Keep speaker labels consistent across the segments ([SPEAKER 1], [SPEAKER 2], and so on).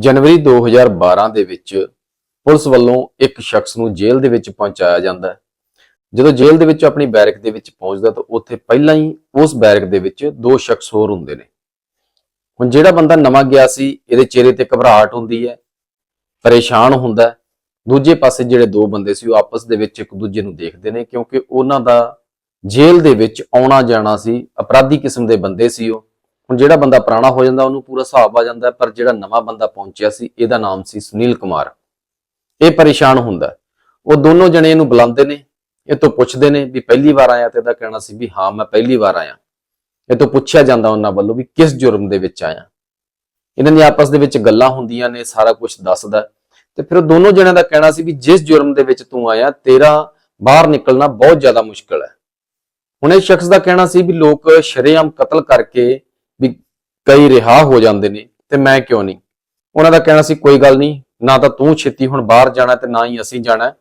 [SPEAKER 1] ਜਨਵਰੀ 2012 ਦੇ ਵਿੱਚ ਪੁਲਿਸ ਵੱਲੋਂ ਇੱਕ ਸ਼ਖਸ ਨੂੰ ਜੇਲ੍ਹ ਦੇ ਵਿੱਚ ਪਹੁੰਚਾਇਆ ਜਾਂਦਾ ਹੈ। ਜਦੋਂ ਜੇਲ੍ਹ ਦੇ ਵਿੱਚ ਆਪਣੀ ਬੈਰਕ ਦੇ ਵਿੱਚ ਪਹੁੰਚਦਾ ਤਾਂ ਉੱਥੇ ਪਹਿਲਾਂ ਹੀ ਉਸ ਬੈਰਕ ਦੇ ਵਿੱਚ ਦੋ ਸ਼ਖਸ ਹੋਰ ਹੁੰਦੇ ਨੇ। ਹੁਣ ਜਿਹੜਾ ਬੰਦਾ ਨਵਾਂ ਗਿਆ ਸੀ, ਇਹਦੇ ਚਿਹਰੇ ਤੇ ਘਬਰਾਹਟ ਹੁੰਦੀ ਹੈ, ਪਰੇਸ਼ਾਨ ਹੁੰਦਾ ਦੂਜੇ ਪਾਸੇ ਜਿਹੜੇ ਦੋ ਬੰਦੇ ਸੀ, ਉਹ ਆਪਸ ਦੇ ਵਿੱਚ ਇੱਕ ਦੂਜੇ ਨੂੰ ਦੇਖਦੇ ਨੇ ਕਿਉਂਕਿ ਉਹਨਾਂ ਦਾ ਜੇਲ੍ਹ ਦੇ ਵਿੱਚ ਆਉਣਾ ਜਾਣਾ ਸੀ, ਅਪਰਾਧੀ ਕਿਸਮ ਦੇ ਬੰਦੇ ਸੀ ਉਹ। ਹੁਣ ਜਿਹੜਾ ਬੰਦਾ ਪੁਰਾਣਾ ਹੋ ਜਾਂਦਾ, ਉਹਨੂੰ ਪੂਰਾ ਹਿਸਾਬ ਆ ਜਾਂਦਾ, ਪਰ ਜਿਹੜਾ ਨਵਾਂ ਬੰਦਾ ਪਹੁੰਚਿਆ ਸੀ, ਇਹਦਾ ਨਾਮ ਸੀ ਸੁਨੀਲ ਕੁਮਾਰ। ਇਹ ਪਰੇਸ਼ਾਨ ਹੁੰਦਾ ਉਹ ਦੋਨੋਂ ਜਣੇ ਇਹਨੂੰ ਬੁਲਾਉਂਦੇ ਨੇ, ਇਹ ਤੋਂ ਪੁੱਛਦੇ ਨੇ ਵੀ ਪਹਿਲੀ ਵਾਰ ਆਇਆ ਤੇ ਇਹਦਾ ਕਹਿਣਾ ਸੀ ਵੀ ਹਾਂ, ਮੈਂ ਪਹਿਲੀ ਵਾਰ ਆਇਆ। ਇਹ ਤੋਂ ਪੁੱਛਿਆ ਜਾਂਦਾ ਉਹਨਾਂ ਵੱਲੋਂ ਵੀ ਕਿਸ ਜੁਰਮ ਦੇ ਵਿੱਚ ਆਇਆ। ਇਹਨਾਂ ਦੀ ਆਪਸ ਦੇ ਵਿੱਚ ਗੱਲਾਂ ਹੁੰਦੀਆਂ ਨੇ, ਸਾਰਾ ਕੁਝ ਦੱਸਦਾ ਤੇ ਫਿਰ ਉਹ ਦੋਨੋਂ ਜਣਿਆਂ ਦਾ ਕਹਿਣਾ ਸੀ ਵੀ ਜਿਸ ਜੁਰਮ ਦੇ ਵਿੱਚ ਤੂੰ ਆਇਆ, ਤੇਰਾ ਬਾਹਰ ਨਿਕਲਣਾ ਬਹੁਤ ਜ਼ਿਆਦਾ ਮੁਸ਼ਕਲ ਹੈ। ਹੁਣ ਇਹ ਸ਼ਖਸ ਦਾ ਕਹਿਣਾ ਸੀ ਵੀ ਲੋਕ ਸ਼ਰੇਆਮ ਕਤਲ ਕਰਕੇ ਕਈ ਰਿਹਾ ਹੋ ਜਾਂਦੇ ਨੇ ਤੇ ਮੈਂ ਕਿਉਂ ਨਹੀਂ? ਉਹਨਾਂ ਦਾ ਕਹਿਣਾ ਸੀ, ਕੋਈ ਗੱਲ ਨਹੀਂ, ਨਾ ਤਾਂ ਤੂੰ ਛੇਤੀ ਹੁਣ ਬਾਹਰ ਜਾਣਾ ਤੇ ਨਾ ਹੀ ਅਸੀਂ ਜਾਣਾ।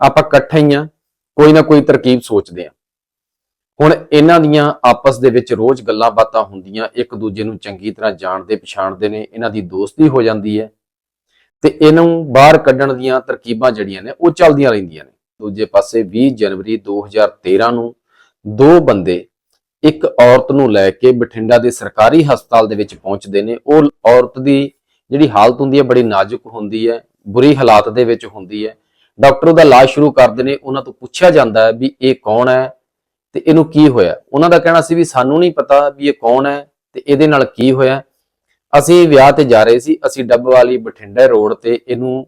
[SPEAKER 1] ਆਪਾਂ ਇਕੱਠੇ ਹੀ ਆ ਕੋਈ ਨਾ ਕੋਈ ਤਰਕੀਬ ਸੋਚਦੇ ਆ ਹੁਣ ਇਹਨਾਂ ਦੀਆਂ ਆਪਸ ਦੇ ਵਿੱਚ ਰੋਜ਼ ਗੱਲਾਂ ਬਾਤਾਂ ਹੁੰਦੀਆਂ, ਇੱਕ ਦੂਜੇ ਨੂੰ ਚੰਗੀ ਤਰ੍ਹਾਂ ਜਾਣਦੇ, ਪਛਾਣਦੇ ਨੇ, ਇਹਨਾਂ ਦੀ ਦੋਸਤੀ ਹੋ ਜਾਂਦੀ ਹੈ। ਤੇ ਇਹਨੂੰ ਬਾਹਰ ਕੱਢਣ ਦੀਆਂ ਤਰਕੀਬਾਂ ਜਿਹੜੀਆਂ ਨੇ, ਉਹ ਚੱਲਦੀਆਂ ਰਹਿੰਦੀਆਂ ਨੇ। ਦੂਜੇ ਪਾਸੇ 20 ਜਨਵਰੀ 2013 ਨੂੰ ਦੋ ਬੰਦੇ ਇੱਕ ਔਰਤ ਨੂੰ ਲੈ ਕੇ ਬਠਿੰਡਾ ਦੇ ਸਰਕਾਰੀ ਹਸਪਤਾਲ ਦੇ ਵਿੱਚ ਪਹੁੰਚਦੇ ਨੇ। ਉਹ ਔਰਤ ਦੀ ਜਿਹੜੀ ਹਾਲਤ ਹੁੰਦੀ ਹੈ, ਬੜੀ ਨਾਜ਼ੁਕ ਹੁੰਦੀ ਹੈ, ਬੁਰੀ ਹਾਲਾਤ ਦੇ ਵਿੱਚ ਹੁੰਦੀ ਹੈ। ਡਾਕਟਰ ਉਹਦਾ ਇਲਾਜ ਸ਼ੁਰੂ ਕਰਦੇ ਨੇ। ਉਹਨਾਂ ਤੋਂ ਪੁੱਛਿਆ ਜਾਂਦਾ ਹੈ ਵੀ ਇਹ ਕੌਣ ਹੈ ਤੇ ਇਹਨੂੰ ਕੀ ਹੋਇਆ? ਉਹਨਾਂ ਦਾ ਕਹਿਣਾ ਸੀ ਵੀ ਸਾਨੂੰ ਨਹੀਂ ਪਤਾ ਵੀ ਇਹ ਕੌਣ ਹੈ ਤੇ ਇਹਦੇ ਨਾਲ ਕੀ ਹੋਇਆ। ਅਸੀਂ ਵਿਆਹ ਤੇ ਜਾ ਰਹੇ ਸੀ। ਅਸੀਂ ਡੱਬ ਵਾਲੀ ਬਠਿੰਡਾ ਰੋਡ ਤੇ ਇਹਨੂੰ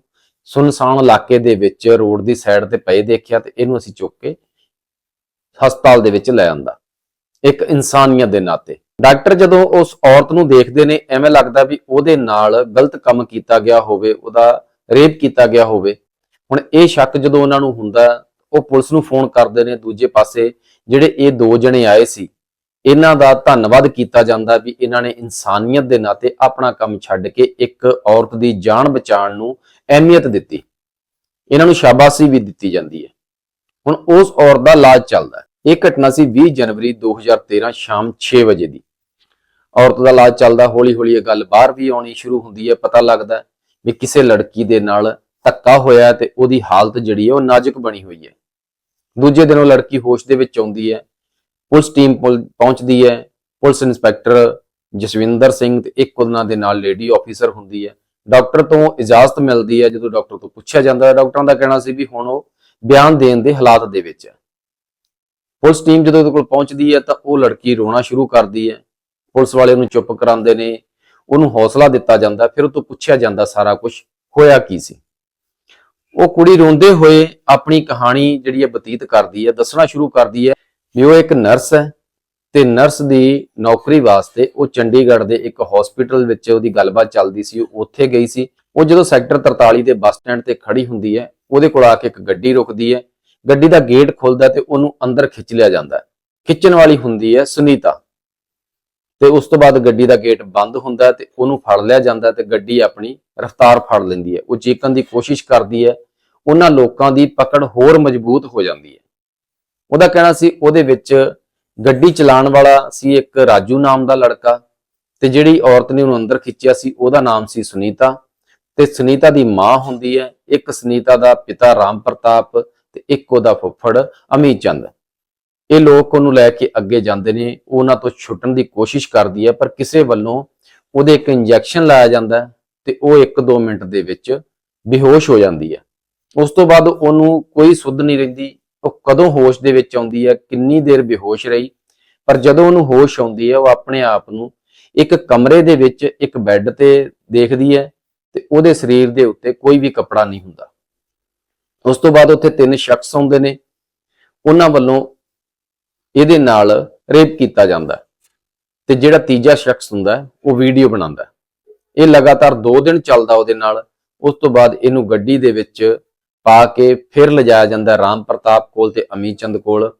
[SPEAKER 1] ਸੁਨਸਾਨ ਇਲਾਕੇ ਦੇ ਵਿੱਚ ਰੋਡ ਦੀ ਸਾਈਡ ਤੇ ਪਏ ਦੇਖਿਆ ਤੇ ਇਹਨੂੰ ਅਸੀਂ ਚੁੱਕ ਕੇ ਹਸਪਤਾਲ ਦੇ ਵਿੱਚ ਲੈ ਆਂਦਾ। ਇੱਕ ਇਨਸਾਨੀਅਤ ਦੇ ਨਾਤੇ। ਡਾਕਟਰ ਜਦੋਂ ਉਸ ਔਰਤ ਨੂੰ ਦੇਖਦੇ ਨੇ, ਐਵੇਂ ਲੱਗਦਾ ਵੀ ਉਹਦੇ ਨਾਲ ਗਲਤ ਕੰਮ ਕੀਤਾ ਗਿਆ ਹੋਵੇ, ਉਹਦਾ ਰੇਪ ਕੀਤਾ ਗਿਆ ਹੋਵੇ। ਹੁਣ ਇਹ ਸ਼ੱਕ ਜਦੋਂ ਉਹਨਾਂ ਨੂੰ ਹੁੰਦਾ, ਉਹ ਪੁਲਿਸ ਨੂੰ ਫੋਨ ਕਰਦੇ ਨੇ ਦੂਜੇ ਪਾਸੇ, ਜਿਹੜੇ ਇਹ ਦੋ ਜਣੇ ਆਏ ਸੀ। ਇਹਨਾਂ ਦਾ ਧੰਨਵਾਦ ਕੀਤਾ ਜਾਂਦਾ ਵੀ ਇਹਨਾਂ ਨੇ ਇਨਸਾਨੀਅਤ ਦੇ ਨਾਤੇ ਆਪਣਾ ਕੰਮ ਛੱਡ ਕੇ ਇੱਕ ਔਰਤ ਦੀ ਜਾਨ ਬਚਾਉਣ ਨੂੰ ਅਹਿਮੀਅਤ ਦਿੱਤੀ। ਇਹਨਾਂ ਨੂੰ ਸ਼ਾਬਾਸ਼ੀ ਵੀ ਦਿੱਤੀ ਜਾਂਦੀ ਹੈ। ਹੁਣ ਉਸ ਔਰਤ ਦਾ ਇਲਾਜ ਚੱਲਦਾ ਇਹ ਘਟਨਾ ਸੀ 20 ਜਨਵਰੀ 2013 ਸ਼ਾਮ 6 ਵਜੇ ਦੀ। ਔਰਤ ਦਾ ਇਲਾਜ ਚੱਲਦਾ ਹੌਲੀ ਹੌਲੀ ਇਹ ਗੱਲ ਬਾਹਰ ਵੀ ਆਉਣੀ ਸ਼ੁਰੂ ਹੁੰਦੀ ਹੈ, ਪਤਾ ਲੱਗਦਾ ਵੀ ਕਿਸੇ ਲੜਕੀ ਦੇ ਨਾਲ ਧੱਕਾ ਹੋਇਆ ਤੇ ਉਹਦੀ ਹਾਲਤ ਜਿਹੜੀ ਹੈ ਉਹ ਨਾਜ਼ੁਕ ਬਣੀ ਹੋਈ ਹੈ। ਦੂਜੇ ਦਿਨ ਉਹ ਲੜਕੀ ਹੋਸ਼ ਦੇ ਵਿੱਚ ਆਉਂਦੀ ਹੈ, ਪੁਲਿਸ ਟੀਮ ਪੁਲ- ਪਹੁੰਚਦੀ ਹੈ, ਪੁਲਿਸ ਇੰਸਪੈਕਟਰ ਜਸਵਿੰਦਰ ਸਿੰਘ ਤੇ ਇੱਕ ਉਹਨਾਂ ਦੇ ਨਾਲ ਲੇਡੀ ਆਫੀਸਰ ਹੁੰਦੀ ਹੈ। ਡਾਕਟਰ ਤੋਂ ਇਜਾਜ਼ਤ ਮਿਲਦੀ ਹੈ ਜਦੋਂ ਡਾਕਟਰ ਤੋਂ ਪੁੱਛਿਆ ਜਾਂਦਾ ਹੈ, ਡਾਕਟਰਾਂ ਦਾ ਕਹਿਣਾ ਸੀ ਵੀ ਹੁਣ ਉਹ ਬਿਆਨ ਦੇਣ ਦੇ ਹਾਲਾਤ ਦੇ ਵਿੱਚ ਹੈ। ਪੁਲਿਸ ਟੀਮ ਜਦੋਂ ਉਹਦੇ ਕੋਲ ਪਹੁੰਚਦੀ ਹੈ ਤਾਂ ਉਹ ਲੜਕੀ ਰੋਣਾ ਸ਼ੁਰੂ ਕਰਦੀ ਹੈ। ਪੁਲਿਸ ਵਾਲੇ ਉਹਨੂੰ ਚੁੱਪ ਕਰਾਉਂਦੇ ਨੇ। ਉਹਨੂੰ ਹੌਸਲਾ ਦਿੱਤਾ ਜਾਂਦਾ। ਫਿਰ ਉਹ ਤੋਂ ਪੁੱਛਿਆ ਜਾਂਦਾ ਸਾਰਾ ਕੁਝ ਹੋਇਆ ਕੀ ਸੀ? ਉਹ ਕੁੜੀ ਰੋਂਦੇ ਹੋਏ ਆਪਣੀ ਕਹਾਣੀ ਜਿਹੜੀ ਹੈ ਬਤੀਤ ਕਰਦੀ ਹੈ, ਦੱਸਣਾ ਸ਼ੁਰੂ ਕਰਦੀ ਹੈ ਵੀ ਉਹ ਇੱਕ ਨਰਸ ਹੈ ਤੇ ਨਰਸ ਦੀ ਨੌਕਰੀ ਵਾਸਤੇ ਉਹ ਚੰਡੀਗੜ੍ਹ ਦੇ ਇੱਕ ਹਸਪੀਟਲ ਵਿੱਚ ਉਹਦੀ ਗੱਲਬਾਤ ਚੱਲਦੀ ਸੀ। ਉਹ ਉੱਥੇ ਗਈ ਸੀ। ਉਹ ਜਦੋਂ ਸੈਕਟਰ 43 ਦੇ ਬੱਸ ਸਟੈਂਡ ਤੇ ਖੜੀ ਹੁੰਦੀ ਹੈ, ਉਹਦੇ ਕੋਲ ਆ ਕੇ ਇੱਕ ਗੱਡੀ ਰੁਕਦੀ ਹੈ। ਗੱਡੀ ਦਾ ਗੇਟ ਖੁੱਲਦਾ ਤੇ ਉਹਨੂੰ ਅੰਦਰ ਖਿੱਚ ਲਿਆ ਜਾਂਦਾ ਹੈ। ਖਿੱਚਣ ਵਾਲੀ ਹੁੰਦੀ ਹੈ ਸੁਨੀਤਾ। ਤੇ ਉਸ ਤੋਂ ਬਾਅਦ ਗੱਡੀ ਦਾ ਗੇਟ ਬੰਦ ਹੁੰਦਾ ਤੇ ਉਹਨੂੰ ਫੜ ਲਿਆ ਜਾਂਦਾ ਤੇ ਗੱਡੀ ਆਪਣੀ ਰਫ਼ਤਾਰ ਫੜ ਲੈਂਦੀ ਹੈ। ਉਹ ਚੀਕਣ ਦੀ ਕੋਸ਼ਿਸ਼ ਕਰਦੀ ਹੈ, ਉਹਨਾਂ ਲੋਕਾਂ ਦੀ ਪਕੜ ਹੋਰ ਮਜ਼ਬੂਤ ਹੋ ਜਾਂਦੀ ਹੈ। ਉਹਦਾ ਕਹਿਣਾ ਸੀ, ਉਹਦੇ ਵਿੱਚ ਗੱਡੀ ਚਲਾਉਣ ਵਾਲਾ ਸੀ ਇੱਕ ਰਾਜੂ ਨਾਮ ਦਾ ਲੜਕਾ ਤੇ ਜਿਹੜੀ ਔਰਤ ਨੇ ਉਹਨੂੰ ਅੰਦਰ ਖਿੱਚਿਆ ਸੀ, ਉਹਦਾ ਨਾਮ ਸੀ ਸੁਨੀਤਾ। ਤੇ ਸੁਨੀਤਾ ਦੀ ਮਾਂ ਹੁੰਦੀ ਹੈ, ਇੱਕ ਸੁਨੀਤਾ ਦਾ ਪਿਤਾ ਰਾਮ ਪ੍ਰਤਾਪ ਤੇ ਇੱਕ ਉਹਦਾ ਫੁੱਫੜ ਅਮੀਤ ਚੰਦ ਇਹ ਲੋਕ ਉਹਨੂੰ ਲੈ ਕੇ ਅੱਗੇ ਜਾਂਦੇ ਨੇ ਉਹਨਾਂ ਤੋਂ ਛੁੱਟਣ ਦੀ ਕੋਸ਼ਿਸ਼ ਕਰਦੀ ਹੈ, ਪਰ ਕਿਸੇ ਵੱਲੋਂ ਉਹਦੇ ਇੱਕ ਇੰਜੈਕਸ਼ਨ ਲਾਇਆ ਜਾਂਦਾ ਹੈ ਤੇ ਉਹ 1-2 ਮਿੰਟ ਦੇ ਵਿੱਚ ਬੇਹੋਸ਼ ਹੋ ਜਾਂਦੀ ਹੈ। ਉਸ ਤੋਂ ਬਾਅਦ ਉਹਨੂੰ ਕੋਈ ਸੁੱਧ ਨਹੀਂ ਰਹਿੰਦੀ, ਉਹ ਕਦੋਂ ਹੋਸ਼ ਦੇ ਵਿੱਚ ਆਉਂਦੀ ਹੈ, ਕਿੰਨੀ ਦੇਰ ਬੇਹੋਸ਼ ਰਹੀ। ਪਰ ਜਦੋਂ ਉਹਨੂੰ ਹੋਸ਼ ਆਉਂਦੀ ਹੈ, ਉਹ ਆਪਣੇ ਆਪ ਨੂੰ ਇੱਕ ਕਮਰੇ ਦੇ ਵਿੱਚ ਇੱਕ ਬੈੱਡ ਤੇ ਦੇਖਦੀ ਹੈ ਤੇ ਉਹਦੇ ਸਰੀਰ ਦੇ ਉੱਤੇ ਕੋਈ ਵੀ ਕੱਪੜਾ ਨਹੀਂ ਹੁੰਦਾ। ਉਸ ਤੋਂ ਬਾਅਦ ਉੱਥੇ ਤਿੰਨ ਸ਼ਖਸ ਆਉਂਦੇ ਨੇ। ਉਹਨਾਂ ਵੱਲੋਂ ਇਹਦੇ ਨਾਲ ਰੇਪ ਕੀਤਾ ਜਾਂਦਾ। ਤੇ ਜਿਹੜਾ ਤੀਜਾ ਸ਼ਖਸ ਹੁੰਦਾ, ਉਹ ਵੀਡੀਓ ਬਣਾਉਂਦਾ। ਇਹ ਲਗਾਤਾਰ 2 ਦਿਨ ਚੱਲਦਾ ਉਹਦੇ ਨਾਲ। ਉਸ ਤੋਂ ਬਾਅਦ ਇਹਨੂੰ ਗੱਡੀ ਦੇ ਵਿੱਚ ਪਾ ਕੇ ਫਿਰ ਲਿਜਾਇਆ ਜਾਂਦਾ ਰਾਮ ਪ੍ਰਤਾਪ ਕੋਲ ਤੇ ਅਮੀ ਚੰਦ ਕੋਲ।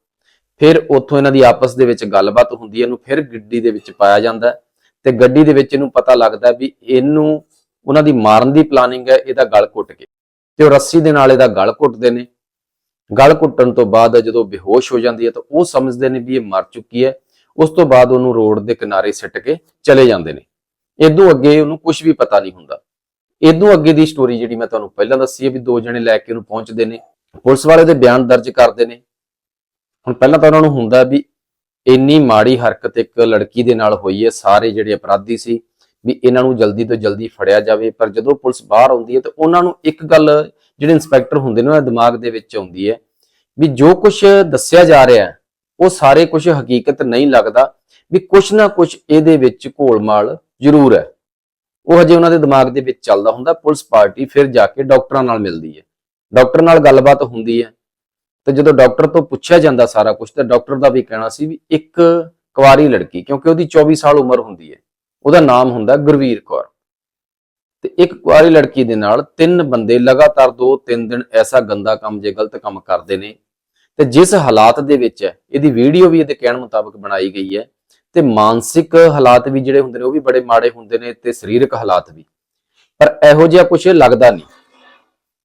[SPEAKER 1] ਫਿਰ ਉੱਥੋਂ ਇਹਨਾਂ ਦੀ ਆਪਸ ਦੇ ਵਿੱਚ ਗੱਲਬਾਤ ਹੁੰਦੀ ਹੈ, ਇਹਨੂੰ ਫਿਰ ਗੱਡੀ ਦੇ ਵਿੱਚ ਪਾਇਆ ਜਾਂਦਾ। ਤੇ ਗੱਡੀ ਦੇ ਵਿੱਚ ਇਹਨੂੰ ਪਤਾ ਲੱਗਦਾ ਵੀ ਇਹਨੂੰ, ਉਹਨਾਂ ਦੀ ਮਾਰਨ ਦੀ ਪਲਾਨਿੰਗ ਹੈ, ਇਹਦਾ ਗਲ ਘੁੱਟ ਕੇ ਤੇ ਉਹ ਰੱਸੀ ਦੇ ਨਾਲ ਇਹਦਾ ਗਲ ਘੁੱਟਦੇ ਨੇ। ਗਲ ਘੁੱਟਣ ਤੋਂ ਬਾਅਦ ਜਦੋਂ ਬੇਹੋਸ਼ ਹੋ ਜਾਂਦੀ ਹੈ ਤਾਂ ਉਹ ਸਮਝਦੇ ਨੇ ਵੀ ਇਹ ਮਰ ਚੁੱਕੀ ਹੈ। ਉਸ ਤੋਂ ਬਾਅਦ ਉਹਨੂੰ ਰੋਡ ਦੇ ਕਿਨਾਰੇ ਸਿੱਟ ਕੇ ਚਲੇ ਜਾਂਦੇ ਨੇ। ਇਦੋਂ ਅੱਗੇ ਉਹਨੂੰ ਕੁਝ ਵੀ ਪਤਾ ਨਹੀਂ ਹੁੰਦਾ। ਇਦੋਂ ਅੱਗੇ ਦੀ ਸਟੋਰੀ ਜਿਹੜੀ ਮੈਂ ਤੁਹਾਨੂੰ ਪਹਿਲਾਂ ਦੱਸੀ ਹੈ ਵੀ ਦੋ ਜਣੇ ਲੈ ਕੇ ਉਹਨੂੰ ਪਹੁੰਚਦੇ ਨੇ। ਪੁਲਿਸ ਵਾਲੇ ਦੇ ਬਿਆਨ ਦਰਜ ਕਰਦੇ ਨੇ। ਹੁਣ ਪਹਿਲਾਂ ਤਾਂ ਉਹਨਾਂ ਨੂੰ ਹੁੰਦਾ ਵੀ ਇੰਨੀ ਮਾੜੀ ਹਰਕਤ ਇੱਕ ਲੜਕੀ ਦੇ ਨਾਲ ਹੋਈ ਹੈ। ਸਾਰੇ ਜਿਹੜੇ ਅਪਰਾਧੀ ਸੀ ਵੀ ਇਹਨਾਂ ਨੂੰ ਜਲਦੀ ਤੋਂ ਜਲਦੀ ਫੜਿਆ ਜਾਵੇ, ਪਰ ਜਦੋਂ ਪੁਲਿਸ ਬਾਹਰ ਆਉਂਦੀ ਹੈ ਤਾਂ ਉਹਨਾਂ ਨੂੰ ਇੱਕ ਗੱਲ ਜਿਹੜੇ ਇੰਸਪੈਕਟਰ ਹੁੰਦੇ ਨੇ, ਉਹਨਾਂ ਦੇ ਦਿਮਾਗ ਦੇ ਵਿੱਚ ਆਉਂਦੀ ਹੈ ਵੀ ਜੋ ਕੁਝ ਦੱਸਿਆ ਜਾ ਰਿਹਾ ਹੈ ਉਹ ਸਾਰੇ ਕੁਝ ਹਕੀਕਤ ਨਹੀਂ ਲੱਗਦਾ ਵੀ ਕੁਝ ਨਾ ਕੁਝ ਇਹਦੇ ਵਿੱਚ ਘੋਲਮਾਲ ਜ਼ਰੂਰ ਹੈ। ਉਹ ਹਜੇ ਉਹਨਾਂ ਦੇ ਦਿਮਾਗ ਦੇ ਵਿੱਚ ਚੱਲਦਾ ਹੁੰਦਾ, ਪੁਲਿਸ ਪਾਰਟੀ ਫਿਰ ਜਾ ਕੇ ਡਾਕਟਰਾਂ ਨਾਲ ਮਿਲਦੀ ਹੈ। ਡਾਕਟਰ ਨਾਲ ਗੱਲਬਾਤ ਹੁੰਦੀ ਹੈ ਤੇ ਜਦੋਂ ਡਾਕਟਰ ਤੋਂ ਪੁੱਛਿਆ ਜਾਂਦਾ ਸਾਰਾ ਕੁਝ ਤਾਂ ਡਾਕਟਰ ਦਾ ਵੀ ਕਹਿਣਾ ਸੀ ਵੀ ਇੱਕ ਕੁਆਰੀ ਲੜਕੀ, ਕਿਉਂਕਿ ਉਹਦੀ 24 ਸਾਲ ਉਮਰ ਹੁੰਦੀ ਹੈ। ਉਹਦਾ ਨਾਮ ਹੁੰਦਾ ਗੁਰਵੀਰ ਕੌਰ। ਤੇ ਇੱਕ ਕੁਆਰੀ ਲੜਕੀ ਦੇ ਨਾਲ ਤਿੰਨ ਬੰਦੇ ਲਗਾਤਾਰ 2-3 ਦਿਨ ਐਸਾ ਗੰਦਾ ਕੰਮ ਜੇ ਗਲਤ ਕੰਮ ਕਰਦੇ ਨੇ। ਤੇ ਜਿਸ ਹਾਲਾਤ ਦੇ ਵਿੱਚ ਹੈ, ਇਹਦੀ ਵੀਡੀਓ ਵੀ ਇਹਦੇ ਕਹਿਣ ਮੁਤਾਬਕ ਬਣਾਈ ਗਈ ਹੈ। ਤੇ ਮਾਨਸਿਕ ਹਾਲਾਤ ਵੀ ਜਿਹੜੇ ਹੁੰਦੇ ਨੇ, ਉਹ ਵੀ ਬੜੇ ਮਾੜੇ ਹੁੰਦੇ ਨੇ ਤੇ ਸਰੀਰਕ ਹਾਲਾਤ ਵੀ। ਪਰ ਇਹੋ ਜਿਹਾ ਕੁਝ ਲੱਗਦਾ ਨਹੀਂ।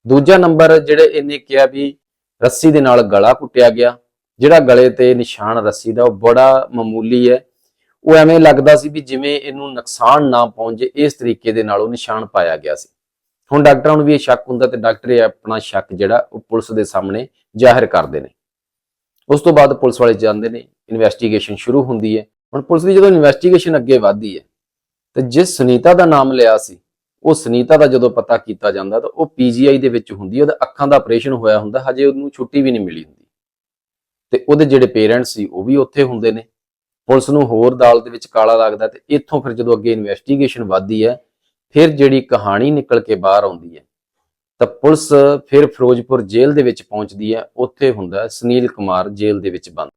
[SPEAKER 1] ਦੂਜਾ ਨੰਬਰ ਜਿਹੜੇ ਇਹਨੇ ਕਿਹਾ ਵੀ ਰੱਸੀ ਦੇ ਨਾਲ ਗਲਾ ਕੁੱਟਿਆ ਗਿਆ, ਜਿਹੜਾ ਗਲੇ ਤੇ ਨਿਸ਼ਾਨ ਰੱਸੀ ਦਾ, ਉਹ ਬੜਾ ਮਾਮੂਲੀ ਹੈ। ਉਹ ਐਵੇਂ ਲੱਗਦਾ ਸੀ ਵੀ ਜਿਵੇਂ ਇਹਨੂੰ ਨੁਕਸਾਨ ਨਾ ਪਹੁੰਚੇ ਇਸ ਤਰੀਕੇ ਦੇ ਨਾਲ ਉਹ ਨਿਸ਼ਾਨ ਪਾਇਆ ਗਿਆ ਸੀ। ਹੁਣ ਡਾਕਟਰਾਂ ਨੂੰ ਵੀ ਇਹ ਸ਼ੱਕ ਹੁੰਦਾ ਤੇ ਡਾਕਟਰ ਇਹ ਆਪਣਾ ਸ਼ੱਕ ਜਿਹੜਾ ਉਹ ਪੁਲਿਸ ਦੇ ਸਾਹਮਣੇ ਜ਼ਾਹਿਰ ਕਰਦੇ ਨੇ। ਉਸ ਤੋਂ ਬਾਅਦ ਪੁਲਿਸ ਵਾਲੇ ਜਾਂਦੇ ਨੇ, ਇਨਵੈਸਟੀਗੇਸ਼ਨ ਸ਼ੁਰੂ ਹੁੰਦੀ ਹੈ। ਹੁਣ ਪੁਲਿਸ ਦੀ ਜਦੋਂ ਇਨਵੈਸਟੀਗੇਸ਼ਨ ਅੱਗੇ ਵਧਦੀ ਹੈ, ਤੇ ਜਿਸ ਸੁਨੀਤਾ ਦਾ ਨਾਮ ਲਿਆ ਸੀ, ਉਹ ਸੁਨੀਤਾ ਦਾ ਜਦੋਂ ਪਤਾ ਕੀਤਾ ਜਾਂਦਾ ਤਾਂ ਉਹ ਪੀਜੀਆਈ ਦੇ ਵਿੱਚ ਹੁੰਦੀ ਉਹਦਾ ਅੱਖਾਂ ਦਾ ਆਪਰੇਸ਼ਨ ਹੋਇਆ ਹੁੰਦਾ, ਹਜੇ ਉਹਨੂੰ ਛੁੱਟੀ ਵੀ ਨਹੀਂ ਮਿਲੀ ਹੁੰਦੀ। ਤੇ ਉਹਦੇ ਜਿਹੜੇ ਪੇਰੈਂਟਸ ਸੀ, ਉਹ ਵੀ ਉੱਥੇ ਹੁੰਦੇ ਨੇ। ਪੁਲਿਸ ਨੂੰ ਹੋਰ ਦਾਲ ਦੇ ਵਿੱਚ ਕਾਲਾ ਲੱਗਦਾ ਤੇ ਇੱਥੋਂ ਫਿਰ ਜਦੋਂ ਅੱਗੇ ਇਨਵੈਸਟੀਗੇਸ਼ਨ ਵੱਧਦੀ ਹੈ, ਫਿਰ ਜਿਹੜੀ ਕਹਾਣੀ ਨਿਕਲ ਕੇ ਬਾਹਰ ਆਉਂਦੀ ਹੈ, ਤਾਂ ਪੁਲਿਸ ਫਿਰ ਫਿਰੋਜ਼ਪੁਰ ਜੇਲ੍ਹ ਦੇ ਵਿੱਚ ਪਹੁੰਚਦੀ ਹੈ, ਉੱਥੇ ਹੁੰਦਾ ਸੁਨੀਲ ਕੁਮਾਰ ਜੇਲ੍ਹ ਦੇ ਵਿੱਚ ਬੰਦ।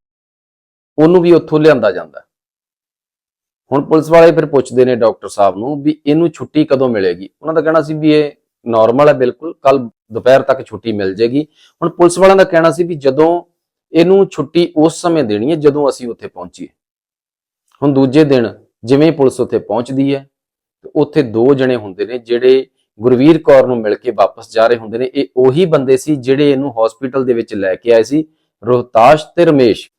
[SPEAKER 1] ਉਹਨੂੰ ਵੀ ਉੱਥੋਂ ਲਿਆਂਦਾ ਜਾਂਦਾ ਹੁਣ ਪੁਲਿਸ ਵਾਲੇ ਫਿਰ ਪੁੱਛਦੇ ਨੇ ਡਾਕਟਰ ਸਾਹਿਬ ਨੂੰ ਵੀ ਇਹਨੂੰ ਛੁੱਟੀ ਕਦੋਂ ਮਿਲੇਗੀ? ਉਹਨਾਂ ਦਾ ਕਹਿਣਾ ਸੀ ਵੀ ਇਹ ਨਾਰਮਲ ਹੈ ਬਿਲਕੁਲ ਕੱਲ ਦੁਪਹਿਰ ਤੱਕ ਛੁੱਟੀ ਮਿਲ ਜੇਗੀ। ਹੁਣ ਪੁਲਿਸ ਵਾਲਿਆਂ ਦਾ ਕਹਿਣਾ ਸੀ ਵੀ ਜਦੋਂ ਇਹਨੂੰ ਛੁੱਟੀ ਉਸ ਸਮੇਂ ਦੇਣੀ ਹੈ, ਜਦੋਂ ਅਸੀਂ ਉੱਥੇ ਪਹੁੰਚੀਏ। ਹੁਣ ਦੂਜੇ ਦਿਨ ਜਿਵੇਂ ਪੁਲਿਸ ਉੱਥੇ ਪਹੁੰਚਦੀ ਹੈ ਉੱਥੇ ਦੋ ਜਣੇ ਹੁੰਦੇ ਨੇ ਜਿਹੜੇ ਗੁਰਵੀਰ ਕੌਰ ਨੂੰ ਮਿਲ ਕੇ ਵਾਪਸ ਜਾ ਰਹੇ ਹੁੰਦੇ ਨੇ। ਇਹ ਉਹੀ ਬੰਦੇ ਸੀ ਜਿਹੜੇ ਇਹਨੂੰ ਹਸਪੀਟਲ ਦੇ ਵਿੱਚ ਲੈ ਕੇ ਆਏ ਸੀ, ਰੋਹਤਾਸ਼ ਤੇ ਰਮੇਸ਼।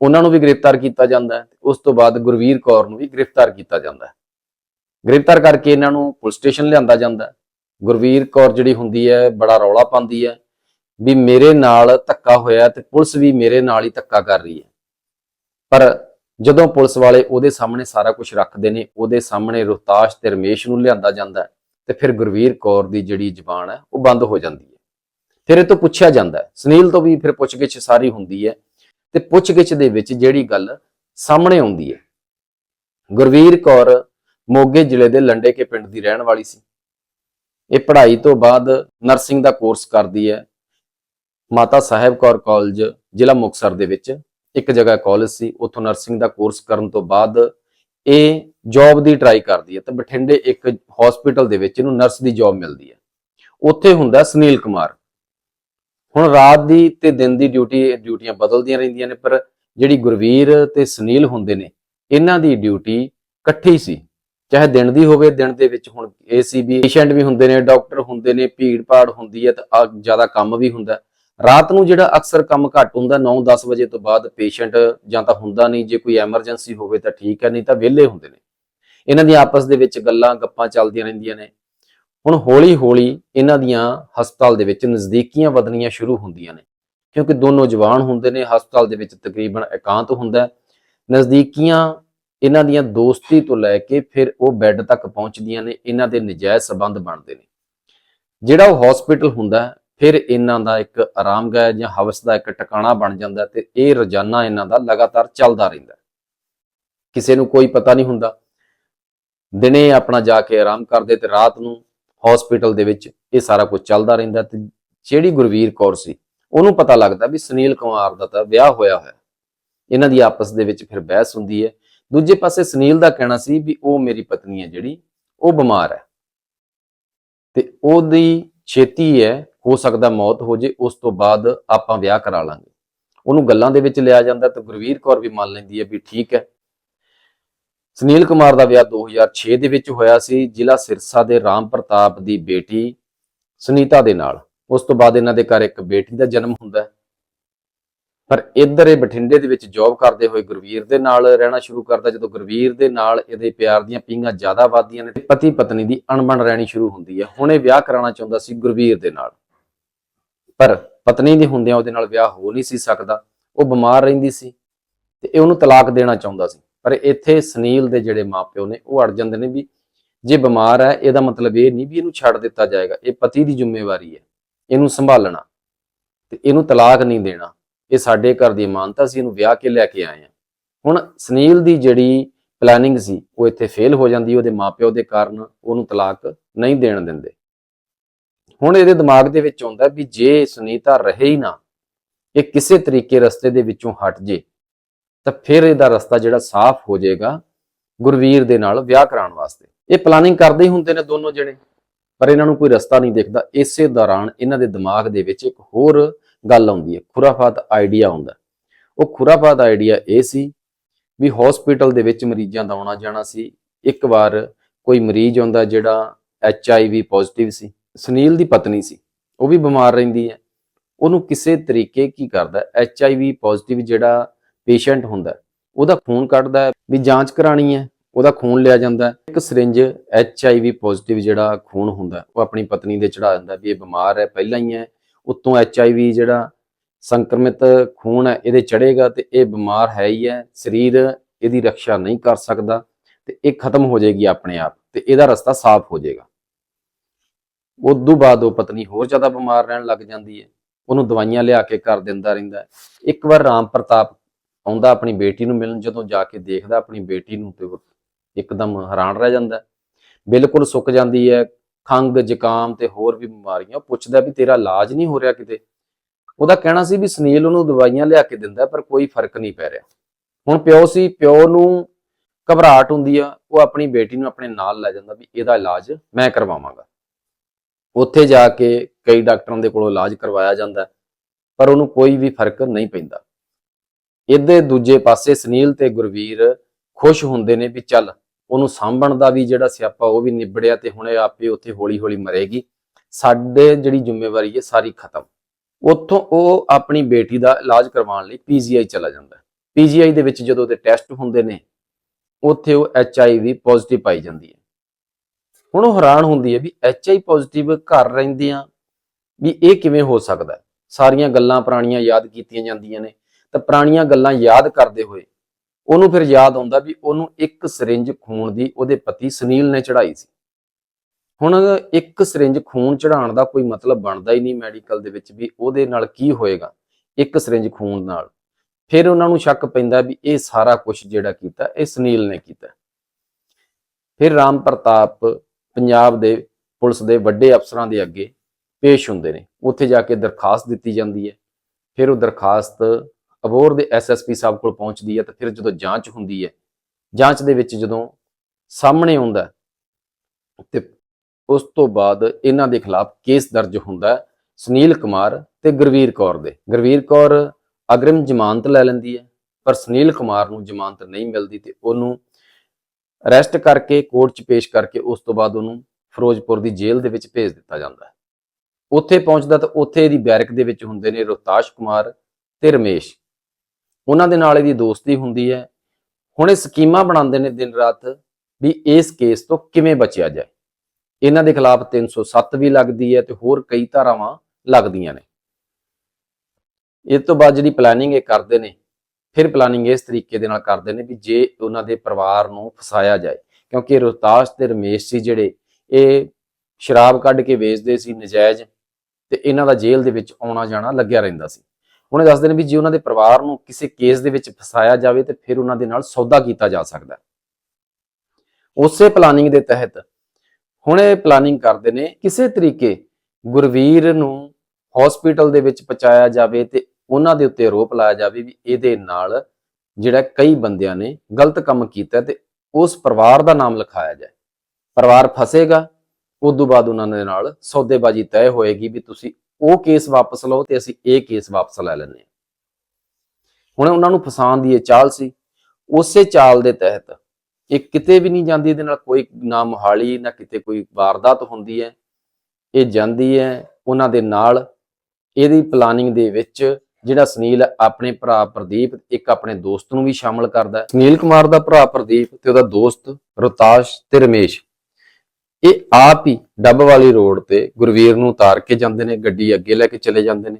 [SPEAKER 1] ਉਹਨਾਂ ਨੂੰ ਵੀ ਗ੍ਰਿਫਤਾਰ ਕੀਤਾ ਜਾਂਦਾ ਹੈ ਉਸ ਤੋਂ ਬਾਅਦ ਗੁਰਵੀਰ ਕੌਰ ਨੂੰ ਵੀ ਗ੍ਰਿਫਤਾਰ ਕੀਤਾ ਜਾਂਦਾ ਹੈ। ਗ੍ਰਿਫਤਾਰ ਕਰਕੇ ਇਹਨਾਂ ਨੂੰ ਪੁਲਿਸ ਸਟੇਸ਼ਨ ਲਿਆਂਦਾ ਜਾਂਦਾ ਹੈ। ਗੁਰਵੀਰ ਕੌਰ ਜਿਹੜੀ ਹੁੰਦੀ ਹੈ, ਬੜਾ ਰੌਲਾ ਪਾਉਂਦੀ ਹੈ ਵੀ ਮੇਰੇ ਨਾਲ ਧੱਕਾ ਹੋਇਆ ਤੇ ਪੁਲਿਸ ਵੀ ਮੇਰੇ ਨਾਲ ਹੀ ਧੱਕਾ ਕਰ ਰਹੀ ਹੈ। ਪਰ ਜਦੋਂ ਪੁਲਿਸ ਵਾਲੇ ਉਹਦੇ ਸਾਹਮਣੇ ਸਾਰਾ ਕੁਝ ਰੱਖਦੇ ਨੇ, ਉਹਦੇ ਸਾਹਮਣੇ ਰੋਹਤਾਸ਼ ਤੇ ਰਮੇਸ਼ ਨੂੰ ਲਿਆਂਦਾ ਜਾਂਦਾ ਹੈ ਤੇ ਫਿਰ ਗੁਰਵੀਰ ਕੌਰ ਦੀ ਜਿਹੜੀ ਜ਼ਬਾਨ ਹੈ, ਉਹ ਬੰਦ ਹੋ ਜਾਂਦੀ ਹੈ। ਫਿਰ ਇਹ ਤੋਂ ਪੁੱਛਿਆ ਜਾਂਦਾ ਸੁਨੀਲ ਤੋਂ ਵੀ ਫਿਰ ਪੁੱਛਗਿੱਛ ਸਾਰੀ ਹੁੰਦੀ ਹੈ ਤੇ ਪੁੱਛਗਿੱਛ ਦੇ ਵਿੱਚ ਜਿਹੜੀ ਗੱਲ ਸਾਹਮਣੇ ਆਉਂਦੀ ਹੈ। ਗੁਰਵੀਰ ਕੌਰ ਮੋਗੇ ਜ਼ਿਲ੍ਹੇ ਦੇ ਲੰਡੇ ਕੇ ਪਿੰਡ ਦੀ ਰਹਿਣ ਵਾਲੀ ਸੀ। ਇਹ ਪੜ੍ਹਾਈ ਤੋਂ ਬਾਅਦ ਨਰਸਿੰਗ ਦਾ ਕੋਰਸ ਕਰਦੀ ਹੈ। ਮਾਤਾ ਸਾਹਿਬ ਕੌਰ ਕਾਲਜ ਜ਼ਿਲ੍ਹਾ ਮੁਕਤਸਰ ਦੇ ਵਿੱਚ ਇੱਕ ਜਗ੍ਹਾ ਕਾਲਜ ਸੀ, ਉੱਥੋਂ ਨਰਸਿੰਗ ਦਾ ਕੋਰਸ ਕਰਨ ਤੋਂ ਬਾਅਦ ਇਹ ਜੌਬ ਦੀ ਟਰਾਈ ਕਰਦੀ ਹੈ ਤੇ ਬਠਿੰਡੇ ਇੱਕ ਹਸਪੀਟਲ ਦੇ ਵਿੱਚ ਇਹਨੂੰ ਨਰਸ ਦੀ ਜੌਬ ਮਿਲਦੀ ਹੈ। ਉੱਥੇ ਹੁੰਦਾ ਸੁਨੀਲ ਕੁਮਾਰ। ਹੁਣ ਰਾਤ ਦੀ ਤੇ ਦਿਨ ਦੀ ਡਿਊਟੀ ਡਿਊਟੀਆਂ ਬਦਲਦੀਆਂ ਰਹਿੰਦੀਆਂ ਨੇ, ਪਰ ਜਿਹੜੀ ਗੁਰਵੀਰ ਤੇ ਸੁਨੀਲ ਹੁੰਦੇ ਨੇ, ਇਹਨਾਂ ਦੀ ਡਿਊਟੀ ਇਕੱਠੀ ਸੀ। ਚਾਹੇ ਦਿਨ ਦੀ ਹੋਵੇ, ਦਿਨ ਦੇ ਵਿੱਚ ਹੁਣ ਏਸੀਬੀ ਪੇਸ਼ੈਂਟ ਵੀ ਹੁੰਦੇ ਨੇ ਡਾਕਟਰ ਹੁੰਦੇ ਨੇ ਭੀੜ ਭਾੜ ਹੁੰਦੀ ਹੈ ਤਾਂ ਜ਼ਿਆਦਾ ਕੰਮ ਵੀ ਹੁੰਦਾ। ਰਾਤ ਨੂੰ ਜਿਹੜਾ ਅਕਸਰ ਕੰਮ ਘੱਟ ਹੁੰਦਾ 9-10 ਵਜੇ ਤੋਂ ਬਾਅਦ ਪੇਸ਼ੈਂਟ ਜਾਂ ਤਾਂ ਹੁੰਦਾ ਨਹੀਂ, ਜੇ ਕੋਈ ਐਮਰਜੈਂਸੀ ਹੋਵੇ ਤਾਂ ਠੀਕ ਹੈ, ਨਹੀਂ ਤਾਂ ਵਿਹਲੇ ਹੁੰਦੇ ਨੇ। ਇਹਨਾਂ ਦੀਆਂ ਆਪਸ ਦੇ ਵਿੱਚ ਗੱਲਾਂ, ਗੱਪਾਂ ਚੱਲਦੀਆਂ ਰਹਿੰਦੀਆਂ ਨੇ। ਹੁਣ ਹੌਲੀ-ਹੌਲੀ ਇਹਨਾਂ ਦੀਆਂ ਹਸਪਤਾਲ ਦੇ ਵਿੱਚ ਨਜ਼ਦੀਕੀਆਂ ਵਧਣੀਆਂ ਸ਼ੁਰੂ ਹੁੰਦੀਆਂ ਨੇ। ਕਿਉਂਕਿ ਦੋਨੋਂ ਜਵਾਨ ਹੁੰਦੇ ਨੇ, ਹਸਪਤਾਲ ਦੇ ਵਿੱਚ ਤਕਰੀਬਨ ਇਕਾਂਤ ਹੁੰਦਾ ਨਜ਼ਦੀਕੀਆਂ ਇਹਨਾਂ ਦੀਆਂ ਦੋਸਤੀ ਤੋਂ ਲੈ ਕੇ ਫਿਰ ਉਹ ਬੈੱਡ ਤੱਕ ਪਹੁੰਚਦੀਆਂ ਨੇ, ਇਹਨਾਂ ਦੇ ਨਜਾਇਜ਼ ਸਬੰਧ ਬਣਦੇ ਨੇ। ਜਿਹੜਾ ਉਹ ਹਸਪੀਟਲ ਹੁੰਦਾ ਫਿਰ ਇਹਨਾਂ ਦਾ ਇੱਕ ਆਰਾਮਗਾਹ ਜਾਂ ਹਵਸ ਦਾ ਇੱਕ ਟਿਕਾਣਾ ਬਣ ਜਾਂਦਾ ਤੇ ਇਹ ਰੋਜ਼ਾਨਾ ਇਹਨਾਂ ਦਾ ਲਗਾਤਾਰ ਚੱਲਦਾ ਰਹਿੰਦਾ ਕਿਸੇ ਨੂੰ ਕੋਈ ਪਤਾ ਨਹੀਂ ਹੁੰਦਾ। ਦਿਨੇ ਆਪਣਾ ਜਾ ਕੇ ਆਰਾਮ ਕਰਦੇ ਤੇ ਰਾਤ ਨੂੰ ਹਸਪੀਟਲ ਦੇ ਵਿੱਚ ਇਹ ਸਾਰਾ ਕੁਝ ਚੱਲਦਾ ਰਹਿੰਦਾ ਤੇ ਜਿਹੜੀ ਗੁਰਵੀਰ ਕੌਰ ਸੀ, ਉਹਨੂੰ ਪਤਾ ਲੱਗਦਾ ਵੀ ਸੁਨੀਲ ਕੁਮਾਰ ਦਾ ਤਾਂ ਵਿਆਹ ਹੋਇਆ ਹੋਇਆ। ਇਹਨਾਂ ਦੀ ਆਪਸ ਦੇ ਵਿੱਚ ਫਿਰ ਬਹਿਸ ਹੁੰਦੀ ਹੈ। ਦੂਜੇ ਪਾਸੇ ਸੁਨੀਲ ਦਾ ਕਹਿਣਾ ਸੀ ਵੀ ਉਹ ਮੇਰੀ ਪਤਨੀ ਹੈ ਜਿਹੜੀ, ਉਹ ਬਿਮਾਰ ਹੈ। ਤੇ ਉਹਦੀ ਛੇਤੀ ਹੈ ਹੋ ਸਕਦਾ ਮੌਤ ਹੋ ਜੇ, ਉਸ ਤੋਂ ਬਾਅਦ ਆਪਾਂ ਵਿਆਹ ਕਰਾ ਲਾਂਗੇ। ਉਹਨੂੰ ਗੱਲਾਂ ਦੇ ਵਿੱਚ ਲਿਆ ਜਾਂਦਾ ਤਾਂ ਗੁਰਵੀਰ ਕੌਰ ਵੀ ਮੰਨ ਲੈਂਦੀ ਹੈ ਵੀ ਠੀਕ ਹੈ। ਸੁਨੀਲ ਕੁਮਾਰ ਦਾ ਵਿਆਹ 2006 ਦੇ ਵਿੱਚ ਹੋਇਆ ਸੀ, ਜ਼ਿਲ੍ਹਾ ਸਿਰਸਾ ਦੇ ਰਾਮ ਪ੍ਰਤਾਪ ਦੀ ਬੇਟੀ ਸੁਨੀਤਾ ਦੇ ਨਾਲ। ਉਸ ਤੋਂ ਬਾਅਦ ਇਹਨਾਂ ਦੇ ਘਰ ਇੱਕ ਬੇਟੀ ਦਾ ਜਨਮ ਹੁੰਦਾ ਹੈ। ਪਰ ਇੱਧਰ ਇਹ ਬਠਿੰਡੇ ਦੇ ਵਿੱਚ ਜੌਬ ਕਰਦੇ ਹੋਏ ਗੁਰਵੀਰ ਦੇ ਨਾਲ ਰਹਿਣਾ ਸ਼ੁਰੂ ਕਰਦਾ ਜਦੋਂ ਗੁਰਵੀਰ ਦੇ ਨਾਲ ਇਹਦੇ ਪਿਆਰ ਦੀਆਂ ਪੀਂਘਾਂ ਜ਼ਿਆਦਾ ਵੱਧਦੀਆਂ ਨੇ ਤੇ ਪਤੀ ਪਤਨੀ ਦੀ ਅਣਬਣ ਰਹਿਣੀ ਸ਼ੁਰੂ ਹੁੰਦੀ ਹੈ। ਹੁਣ ਇਹ ਵਿਆਹ ਕਰਾਉਣਾ ਚਾਹੁੰਦਾ ਸੀ ਗੁਰਵੀਰ ਦੇ ਨਾਲ। ਪਰ ਪਤਨੀ ਦੇ ਹੁੰਦਿਆਂ ਉਹਦੇ ਨਾਲ ਵਿਆਹ ਹੋ ਨਹੀਂ ਸੀ ਸਕਦਾ, ਉਹ ਬਿਮਾਰ ਰਹਿੰਦੀ ਸੀ ਤੇ ਇਹ ਉਹਨੂੰ ਤਲਾਕ ਦੇਣਾ ਚਾਹੁੰਦਾ ਸੀ। ਪਰ ਇੱਥੇ ਸੁਨੀਲ ਦੇ ਜਿਹੜੇ ਮਾਪਿਓ ਨੇ, ਉਹ ਅੜ ਜਾਂਦੇ ਨੇ ਵੀ ਜੇ ਬਿਮਾਰ ਹੈ, ਇਹਦਾ ਮਤਲਬ ਇਹ ਨਹੀਂ ਵੀ ਇਹਨੂੰ ਛੱਡ ਦਿੱਤਾ ਜਾਏਗਾ, ਇਹ ਪਤੀ ਦੀ ਜ਼ਿੰਮੇਵਾਰੀ ਹੈ, ਇਹਨੂੰ ਸੰਭਾਲਣਾ ਤੇ ਇਹਨੂੰ ਤਲਾਕ ਨਹੀਂ ਦੇਣਾ। ਇਹ ਸਾਡੇ ਘਰ ਦੀ ਇਮਾਨਤ ਸੀ, ਇਹਨੂੰ ਵਿਆਹ ਕੇ ਲੈ ਕੇ ਆਏ ਆ। ਹੁਣ ਸੁਨੀਲ ਦੀ ਜਿਹੜੀ ਪਲੈਨਿੰਗ ਸੀ, ਉਹ ਇੱਥੇ ਫੇਲ ਹੋ ਜਾਂਦੀ, ਉਹਦੇ ਮਾਪਿਓ ਦੇ ਕਾਰਨ ਉਹਨੂੰ ਤਲਾਕ ਨਹੀਂ ਦੇਣ ਦਿੰਦੇ। ਹੁਣ ਇਹਦੇ ਦਿਮਾਗ ਦੇ ਵਿੱਚ ਆਉਂਦਾ ਵੀ ਜੇ ਸੁਨੀਤਾ ਰਹੇ ਹੀ ਨਾ, ਇਹ ਕਿਸੇ ਤਰੀਕੇ ਰਸਤੇ ਦੇ ਵਿੱਚੋਂ ਹਟ ਜੇ, ਤਾਂ ਫਿਰ ਇਹਦਾ ਰਸਤਾ ਜਿਹੜਾ ਸਾਫ਼ ਹੋ ਜਾਏਗਾ ਗੁਰਵੀਰ ਦੇ ਨਾਲ ਵਿਆਹ ਕਰਾਉਣ ਵਾਸਤੇ। ਇਹ ਪਲਾਨਿੰਗ ਕਰਦੇ ਹੀ ਹੁੰਦੇ ਨੇ ਦੋਨੋਂ ਜਣੇ, ਪਰ ਇਹਨਾਂ ਨੂੰ ਕੋਈ ਰਸਤਾ ਨਹੀਂ ਦਿਖਦਾ। ਇਸੇ ਦੌਰਾਨ ਇਹਨਾਂ ਦੇ ਦਿਮਾਗ ਦੇ ਵਿੱਚ ਇੱਕ ਹੋਰ ਗੱਲ ਆਉਂਦੀ ਹੈ, ਖੁਰਾਫਾਤ ਆਈਡੀਆ ਆਉਂਦਾ। ਉਹ ਖੁਰਾਫਾਤ ਆਈਡੀਆ ਇਹ ਸੀ ਵੀ ਹਸਪੀਟਲ ਦੇ ਵਿੱਚ ਮਰੀਜ਼ਾਂ ਦਾ ਆਉਣਾ ਜਾਣਾ ਸੀ। ਇੱਕ ਵਾਰ ਕੋਈ ਮਰੀਜ਼ ਆਉਂਦਾ ਜਿਹੜਾ ਐਚ ਆਈ ਵੀ ਪੋਜ਼ਿਟਿਵ ਸੀ। ਸੁਨੀਲ ਦੀ ਪਤਨੀ ਸੀ। ਉਹ ਵੀ ਬਿਮਾਰ ਰਹਿੰਦੀ ਹੈ। ਉਹਨੂੰ ਕਿਸੇ ਤਰੀਕੇ ਕੀ ਕਰਦਾ ਐਚ ਆਈ ਵੀ ਪੋਜ਼ਿਟਿਵ ਜਿਹੜਾ ਪੇਸ਼ੈਂਟ ਹੁੰਦਾ ਉਹਦਾ ਖੂਨ ਕੱਢਦਾ ਹੈ ਵੀ ਜਾਂਚ ਕਰਾਣੀ ਹੈ, ਉਹਦਾ ਖੂਨ ਲਿਆ ਜਾਂਦਾ ਇੱਕ syringe H I V positive ਜਿਹੜਾ ਖੂਨ ਹੁੰਦਾ ਉਹ ਆਪਣੀ ਪਤਨੀ ਦੇ ਚੜਾ ਦਿੰਦਾ ਵੀ ਇਹ ਬਿਮਾਰ ਹੈ, ਪਹਿਲਾਂ ਹੀ ਹੈ। ਉੱਤੋਂ ਐਚ ਆਈ ਵੀ ਜਿਹੜਾ ਸੰਕਰਮਿਤ ਖੂਨ ਹੈ, ਇਹਦੇ ਚੜੇਗਾ ਤੇ ਇਹ ਬਿਮਾਰ ਹੈ ਹੀ ਹੈ। ਸਰੀਰ ਇਹਦੀ ਰੱਖਿਆ ਨਹੀਂ ਕਰ ਸਕਦਾ ਤੇ ਇਹ ਖਤਮ ਹੋ ਜਾਏਗੀ ਆਪਣੇ ਆਪ ਤੇ ਇਹਦਾ ਰਸਤਾ ਸਾਫ਼ ਹੋ ਜਾਏਗਾ। ਉਦੋਂ ਬਾਅਦ ਉਹ ਪਤਨੀ ਹੋਰ ਜ਼ਿਆਦਾ ਬਿਮਾਰ ਰਹਿਣ ਲੱਗ ਜਾਂਦੀ ਹੈ। ਉਹਨੂੰ ਦਵਾਈਆਂ ਲਿਆ ਕੇ ਕਰ ਦਿੰਦਾ ਰਹਿੰਦਾ ਇੱਕ ਵਾਰ ਰਾਮ ਪ੍ਰਤਾਪ ਆਉਂਦਾ ਆਪਣੀ ਬੇਟੀ ਨੂੰ ਮਿਲਣ, ਜਦੋਂ ਜਾ ਕੇ ਦੇਖਦਾ ਆਪਣੀ ਬੇਟੀ ਨੂੰ ਤੇ ਇੱਕਦਮ ਹੈਰਾਨ ਰਹਿ ਜਾਂਦਾ ਬਿਲਕੁਲ ਸੁੱਕ ਜਾਂਦੀ ਹੈ। ਖੰਗ ਜ਼ੁਕਾਮ ਤੇ ਹੋਰ ਵੀ ਬਿਮਾਰੀਆਂ। ਉਹ ਪੁੱਛਦਾ ਵੀ ਤੇਰਾ ਇਲਾਜ ਨਹੀਂ ਹੋ ਰਿਹਾ ਕਿਤੇ? ਉਹਦਾ ਕਹਿਣਾ ਸੀ ਵੀ ਸੁਨੀਲ ਉਹਨੂੰ ਦਵਾਈਆਂ ਲਿਆ ਕੇ ਦਿੰਦਾ, ਪਰ ਕੋਈ ਫ਼ਰਕ ਨਹੀਂ ਪੈ ਰਿਹਾ। ਹੁਣ ਪਿਓ ਸੀ, ਪਿਓ ਨੂੰ ਘਬਰਾਹਟ ਹੁੰਦੀ ਆ। ਉਹ ਆਪਣੀ ਬੇਟੀ ਨੂੰ ਆਪਣੇ ਨਾਲ ਲੈ ਜਾਂਦਾ ਵੀ ਇਹਦਾ ਇਲਾਜ ਮੈਂ ਕਰਵਾਵਾਂਗਾ। ਉੱਥੇ ਜਾ ਕੇ ਕਈ ਡਾਕਟਰਾਂ ਦੇ ਕੋਲੋਂ ਇਲਾਜ ਕਰਵਾਇਆ ਜਾਂਦਾ ਪਰ ਉਹਨੂੰ ਕੋਈ ਵੀ ਫ਼ਰਕ ਨਹੀਂ ਪੈਂਦਾ। ਇਹਦੇ ਦੂਜੇ ਪਾਸੇ ਸੁਨੀਲ ਤੇ ਗੁਰਵੀਰ ਖੁਸ਼ ਹੁੰਦੇ ਨੇ ਵੀ ਚੱਲ, ਉਹਨੂੰ ਸਾਂਭਣ ਦਾ ਵੀ ਜਿਹੜਾ ਸਿਆਪਾ ਉਹ ਵੀ ਨਿਬੜਿਆ ਤੇ ਹੁਣ ਇਹ ਆਪੇ ਉੱਥੇ ਹੌਲੀ ਹੌਲੀ ਮਰੇਗੀ। ਸਾਡੇ ਜਿਹੜੀ ਜ਼ਿੰਮੇਵਾਰੀ ਹੈ ਸਾਰੀ ਖਤਮ। ਉੱਥੋਂ ਉਹ ਆਪਣੀ ਬੇਟੀ ਦਾ ਇਲਾਜ ਕਰਵਾਉਣ ਲਈ ਪੀਜੀਆਈ ਚਲਾ ਜਾਂਦਾ ਹੈ। ਪੀਜੀਆਈ ਦੇ ਵਿੱਚ ਜਦੋਂ ਉਹਦੇ ਟੈਸਟ ਹੁੰਦੇ ਨੇ, ਉੱਥੇ ਉਹ ਐਚਆਈਵੀ ਪੋਜ਼ਿਟਿਵ ਪਾਈ ਜਾਂਦੀ ਹੈ। ਹੁਣ ਉਹ ਹੈਰਾਨ ਹੁੰਦੀ ਹੈ ਵੀ ਐਚਆਈ ਪੋਜ਼ਿਟਿਵ ਘਰ ਰਹਿੰਦੇ ਆ ਵੀ ਇਹ ਕਿਵੇਂ ਹੋ ਸਕਦਾ ਹੈ? ਸਾਰੀਆਂ ਗੱਲਾਂ ਪੁਰਾਣੀਆਂ ਯਾਦ ਕੀਤੀਆਂ ਜਾਂਦੀਆਂ ਨੇ। ਤਾਂ ਪੁਰਾਣੀਆਂ ਗੱਲਾਂ ਯਾਦ ਕਰਦੇ ਹੋਏ ਉਹਨੂੰ ਫਿਰ ਯਾਦ ਆਉਂਦਾ ਵੀ ਉਹਨੂੰ ਇੱਕ ਸਿਰਿੰਜ ਖੂਨ ਦੀ ਉਹਦੇ ਪਤੀ ਸੁਨੀਲ ਨੇ ਚੜਾਈ ਸੀ। ਹੁਣ ਇੱਕ ਸਿਰਿੰਜ ਖੂਨ ਚੜਾਉਣ ਦਾ ਕੋਈ ਮਤਲਬ ਬਣਦਾ ਹੀ ਨਹੀਂ ਮੈਡੀਕਲ ਦੇ ਵਿੱਚ ਵੀ ਉਹਦੇ ਨਾਲ ਕੀ ਹੋਏਗਾ? ਇੱਕ ਸਿਰਿੰਜ ਖੂਨ ਨਾਲ। ਫਿਰ ਉਹਨਾਂ ਨੂੰ ਸ਼ੱਕ ਪੈਂਦਾ ਵੀ ਇਹ ਸਾਰਾ ਕੁਝ ਜਿਹੜਾ ਕੀਤਾ, ਇਹ ਸੁਨੀਲ ਨੇ ਕੀਤਾ। ਫਿਰ ਰਾਮ ਪ੍ਰਤਾਪ ਪੰਜਾਬ ਦੇ ਪੁਲਿਸ ਦੇ ਵੱਡੇ ਅਫਸਰਾਂ ਦੇ ਅੱਗੇ ਪੇਸ਼ ਹੁੰਦੇ ਨੇ। ਉੱਥੇ ਜਾ ਕੇ ਦਰਖਾਸਤ ਦਿੱਤੀ ਜਾਂਦੀ ਹੈ। ਫਿਰ ਉਹ ਦਰਖਾਸਤ ਅਬੋਰ ਦੇ ਐਸਐਸਪੀ ਸਾਹਿਬ ਕੋਲ ਪਹੁੰਚਦੀ ਹੈ ਤੇ ਫਿਰ ਜਦੋਂ ਜਾਂਚ ਹੁੰਦੀ ਹੈ, ਜਾਂਚ ਦੇ ਵਿੱਚ ਜਦੋਂ ਸਾਹਮਣੇ ਆਉਂਦਾ ਤੇ ਉਸ ਤੋਂ ਬਾਅਦ ਇਹਨਾਂ ਦੇ ਖਿਲਾਫ ਕੇਸ ਦਰਜ ਹੁੰਦਾ ਸੁਨੀਲ ਕੁਮਾਰ ਤੇ ਗੁਰਵੀਰ ਕੌਰ ਦੇ। ਗੁਰਵੀਰ ਕੌਰ ਅਗਰਮ ਜ਼ਮਾਨਤ ਲੈ ਲੈਂਦੀ ਹੈ, ਪਰ ਸੁਨੀਲ ਕੁਮਾਰ ਨੂੰ ਜ਼ਮਾਨਤ ਨਹੀਂ ਮਿਲਦੀ ਤੇ ਉਹਨੂੰ ਅਰੈਸਟ ਕਰਕੇ, ਕੋਰਟ 'ਚ ਪੇਸ਼ ਕਰਕੇ ਉਸ ਤੋਂ ਬਾਅਦ ਉਹਨੂੰ ਫਿਰੋਜ਼ਪੁਰ ਦੀ ਜੇਲ੍ਹ ਦੇ ਵਿੱਚ ਭੇਜ ਦਿੱਤਾ ਜਾਂਦਾ ਹੈ। ਉੱਥੇ ਪਹੁੰਚਦਾ ਤਾਂ ਉੱਥੇ ਇਹਦੀ ਬੈਰਕ ਦੇ ਵਿੱਚ ਹੁੰਦੇ ਨੇ ਰੋਤਾਸ਼ ਕੁਮਾਰ ਤੇ ਰਮੇਸ਼। ਉਹਨਾਂ ਦੇ ਨਾਲ ਇਹਦੀ ਦੋਸਤੀ ਹੁੰਦੀ ਹੈ। ਹੁਣ ਇਹ ਸਕੀਮਾਂ ਬਣਾਉਂਦੇ ਨੇ ਦਿਨ ਰਾਤ ਵੀ ਇਸ ਕੇਸ ਤੋਂ ਕਿਵੇਂ ਬਚਿਆ ਜਾਏ। ਇਹਨਾਂ ਦੇ ਖਿਲਾਫ 307 ਵੀ ਲੱਗਦੀ ਹੈ ਤੇ ਹੋਰ ਕਈ ਧਾਰਾਵਾਂ ਲੱਗਦੀਆਂ ਨੇ। ਇਸ ਤੋਂ ਬਾਅਦ ਜਿਹੜੀ ਪਲੈਨਿੰਗ ਇਹ ਕਰਦੇ ਨੇ ਫਿਰ ਪਲਾਨਿੰਗ ਇਸ ਤਰੀਕੇ ਦੇ ਨਾਲ ਕਰਦੇ ਨੇ ਵੀ ਜੇ ਉਹਨਾਂ ਦੇ ਪਰਿਵਾਰ ਨੂੰ ਫਸਾਇਆ ਜਾਏ, ਕਿਉਂਕਿ ਰੋਹਤਾਸ਼ ਤੇ ਰਮੇਸ਼ ਸੀ ਜਿਹੜੇ, ਇਹ ਸ਼ਰਾਬ ਕੱਢ ਕੇ ਵੇਚਦੇ ਸੀ ਨਜਾਇਜ਼ ਤੇ ਇਹਨਾਂ ਦਾ ਜੇਲ੍ਹ ਦੇ ਵਿੱਚ ਆਉਣਾ ਜਾਣਾ ਲੱਗਿਆ ਰਹਿੰਦਾ ਸੀ ਹੁਣ ਦੱਸਦੇ ਨੇ ਵੀ ਜੇ ਉਹਨਾਂ ਦੇ ਪਰਿਵਾਰ ਨੂੰ ਕਿਸੇ ਕੇਸ ਦੇ ਵਿੱਚ ਫਸਾਇਆ ਜਾਵੇ ਤੇ ਫਿਰ ਉਹਨਾਂ ਦੇ ਨਾਲ ਸੌਦਾ ਕੀਤਾ ਜਾ ਸਕਦਾ ਹੈ। ਉਸੇ ਪਲਾਨਿੰਗ ਦੇ ਤਹਿਤ ਹੁਣ ਇਹ ਪਲਾਨਿੰਗ ਕਰਦੇ ਨੇ, ਕਿਸੇ ਤਰੀਕੇ ਗੁਰਵੀਰ ਨੂੰ ਹਸਪੀਟਲ ਦੇ ਵਿੱਚ ਪਹੁੰਚਾਇਆ ਜਾਵੇ ਤੇ ਉਹਨਾਂ ਦੇ ਉੱਤੇ ਆਰੋਪ ਲਾਇਆ ਜਾਵੇ ਵੀ ਇਹਦੇ ਨਾਲ ਜਿਹੜਾ ਕਈ ਬੰਦਿਆਂ ਨੇ ਗਲਤ ਕੰਮ ਕੀਤਾ ਤੇ ਉਸ ਪਰਿਵਾਰ ਦਾ ਨਾਮ ਲਿਖਾਇਆ ਜਾਏ। ਪਰਿਵਾਰ ਫਸੇਗਾ ਉਸ ਤੋਂ ਬਾਅਦ ਉਹਨਾਂ ਦੇ ਨਾਲ ਸੌਦੇਬਾਜ਼ੀ ਤੈਅ ਹੋਏਗੀ ਵੀ ਤੁਸੀਂ ਉਹ ਕੇਸ ਵਾਪਸ ਲਓ ਤੇ ਅਸੀਂ ਇਹ ਕੇਸ ਵਾਪਸ ਲੈ ਲੈਂਦੇ ਹੁਣ ਉਹਨਾਂ ਨੂੰ ਫਸਾਉਣ ਦੀ ਇਹ ਚਾਲ ਸੀ। ਉਸੇ ਚਾਲ ਦੇ ਤਹਿਤ ਇਹ ਕਿਤੇ ਵੀ ਨਹੀਂ ਜਾਂਦੀ, ਇਹਦੇ ਨਾਲ ਕੋਈ ਨਾ ਮੋਹਾਲੀ, ਨਾ ਕਿਤੇ ਕੋਈ ਵਾਰਦਾਤ ਹੁੰਦੀ ਹੈ। ਇਹ ਜਾਂਦੀ ਹੈ, ਉਹਨਾਂ ਦੇ ਨਾਲ। ਇਹਦੀ ਪਲਾਨਿੰਗ ਦੇ ਵਿੱਚ ਜਿਹੜਾ ਸੁਨੀਲ ਆਪਣੇ ਭਰਾ ਪ੍ਰਦੀਪ, ਇੱਕ ਆਪਣੇ ਦੋਸਤ ਨੂੰ ਵੀ ਸ਼ਾਮਲ ਕਰਦਾ ਸੁਨੀਲ ਕੁਮਾਰ ਦਾ ਭਰਾ ਪ੍ਰਦੀਪ ਤੇ ਉਹਦਾ ਦੋਸਤ ਰਤਾਸ਼ ਤੇ ਰਮੇਸ਼। ਇਹ ਆਪ ਹੀ ਡੱਬ ਵਾਲੀ ਰੋਡ ਤੇ ਗੁਰਵੀਰ ਨੂੰ ਉਤਾਰ ਕੇ ਜਾਂਦੇ ਨੇ, ਗੱਡੀ ਅੱਗੇ ਲੈ ਕੇ ਚਲੇ ਜਾਂਦੇ ਨੇ।